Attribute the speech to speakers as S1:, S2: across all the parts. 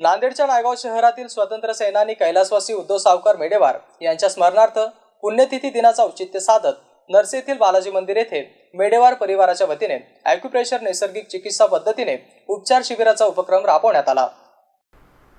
S1: नांदेडच्या नायगाव शहरातील स्वतंत्र सेनानी कैलासवासी उद्धव सावकार मेडेवार यांच्या स्मरणार्थ पुण्यतिथी दिनाचा औचित्य साधत नरसी येथील बालाजी मंदिर येथे मेडेवार परिवाराच्या वतीने ॲक्युप्रेशर नैसर्गिक चिकित्सा पद्धतीने उपचार शिबिराचा उपक्रम राबवण्यात आला.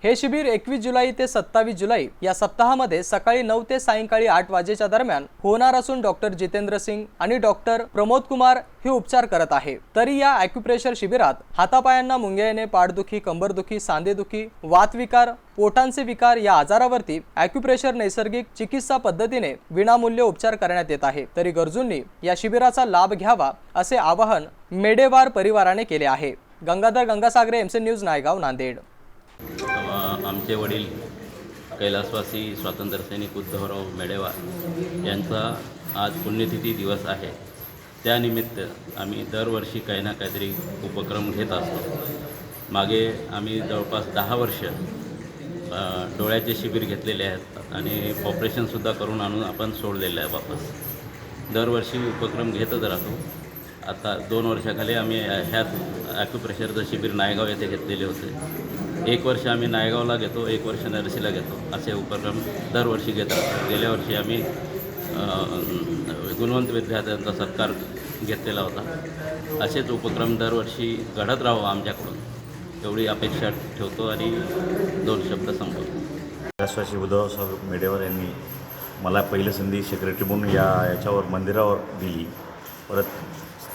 S1: हे शिबिर एकवीस जुलै ते सत्तावीस जुलै या सप्ताहामध्ये सकाळी नऊ ते सायंकाळी आठ वाजेच्या दरम्यान होणार असून डॉक्टर जितेंद्र सिंग आणि डॉक्टर प्रमोद कुमार हे उपचार करत आहे. तरी या अॅक्युप्रेशर शिबिरात हातापायांना मुंग्याने पाठदुखी कंबरदुखी सांधेदुखी वातविकार पोटांचे विकार या आजारावरती अॅक्युप्रेशर नैसर्गिक चिकित्सा पद्धतीने विनामूल्य उपचार करण्यात येत आहे. तरी गरजूंनी या शिबिराचा लाभ घ्यावा असे आवाहन मेडेवार परिवाराने केले आहे. Gangadhar Gangasagare MC news Naigaon Nanded.
S2: आमचे वडील कैलासवासी स्वातंत्र्यसैनिक उद्धवराव मेडेवा यांचा आज पुण्यतिथी दिवस आहे. त्यानिमित्त आम्ही दरवर्षी काही ना काहीतरी उपक्रम घेत असतो. मागे आम्ही जवळपास दहा वर्ष डोळ्याचे शिबिर घेतलेले आहेत आणि ऑपरेशनसुद्धा करून आणून आपण सोडलेलं आहे वापस. दरवर्षी उपक्रम घेतच राहतो. आता दोन वर्षाखाली आम्ही ह्याच ॲक्युप्रेशरचं शिबिर नायगाव येथे घेतलेले होते. एक वर्ष आम्ही नायगावला घेतो एक वर्ष नरसीला घेतो. असे उपक्रम दरवर्षी घेत गेल्या वर्षी आम्ही गुणवंत विद्यार्थ्यांचा सत्कार घेतलेला होता. असेच उपक्रम दरवर्षी घडत राहावं आमच्याकडून. एवढी अपेक्षा ठेवतो आणि दोन शब्द संपवतो.
S3: कैलासवासी उद्धवसाहेब मेडेवर यांनी मला पहिली संधी सेक्रेटरी म्हणून या याच्यावर मंदिरावर दिली. परत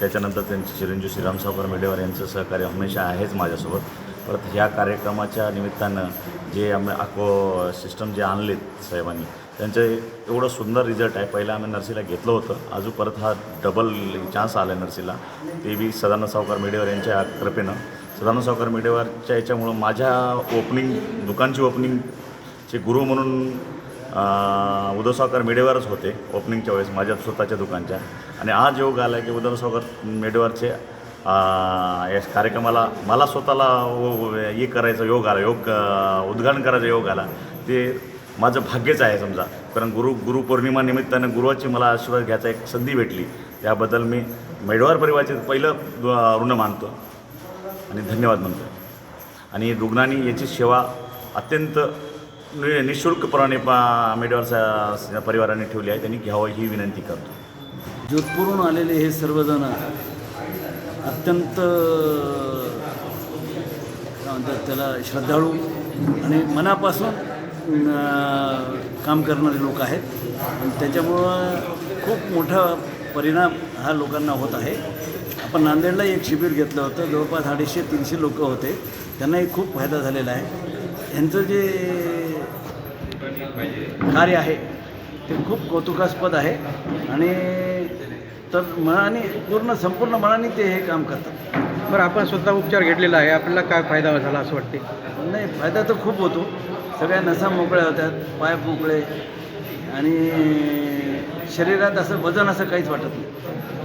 S3: त्याच्यानंतर त्यांचे चिरंजीव श्रीराम सावकर मेडेवर यांचं सहकार्य हमेशा आहेच माझ्यासोबत. परत ह्या कार्यक्रमाच्या निमित्तानं जे आम्ही अको सिस्टम जे आणलेत साहेबांनी त्यांचं एवढं सुंदर रिझल्ट आहे. पहिला आम्ही नर्सीला घेतलं होतं. अजून परत हा डबल चान्स आला आहे नर्सीला. ते बी सदानंद सावकार मेडेवर यांच्या कृपेनं. सदानंद सावकार मेडेवरच्या याच्यामुळं माझ्या ओपनिंग दुकानची ओपनिंगचे गुरु म्हणून अं, उद्धव सावकार मेडेवारच होते ओपनिंगच्या वेळेस माझ्या स्वतःच्या दुकानच्या. आणि आज योग आला की उद्धव सावकार मेडेवरचे या कार्यक्रमाला मला स्वतःला हे करायचं योग आला योग उद्घाटन करायचा योग आला. ते माझं भाग्यच आहे समजा. कारण गुरु गुरुपौर्णिमानिमित्तानं गुरुवाची मला आशीर्वाद घ्यायचा एक संधी भेटली. त्याबद्दल मी मेढवार परिवारचे पहिलं ऋण मानतो. आणि धन्यवाद म्हणतो आणि रुग्णांनी याची सेवा अत्यंत नि निशुल्कपणाने पा मेडवारच्या परिवाराने ठेवली आहे. त्यांनी घ्यावं ही विनंती करतो.
S4: जोधपूरहून आलेले हे सर्वजण अत्यंत काय म्हणतात त्याला श्रद्धाळू आणि मनापासून काम करणारे लोक आहेत. त्याच्यामुळं खूप मोठा परिणाम हा लोकांना होत आहे. आपण नांदेडला एक शिबिर घेतलं होतं. जवळपास अडीचशे तीनशे लोक होते. त्यांनाही खूप फायदा झालेला आहे. यांचं जे कार्य आहे ते खूप कौतुकास्पद आहे. आणि तर मनाने पूर्ण संपूर्ण मनाने ते हे काम करतात.
S5: बरं आपण स्वतः उपचार घेतलेला आहे. आपल्याला काय फायदा झाला असं वाटते?
S4: नाही फायदा तर खूप होतो. सगळ्या नसा मोकळ्या होतात पाय मोकळे आणि शरीरात असं वजन असं काहीच वाटत नाही.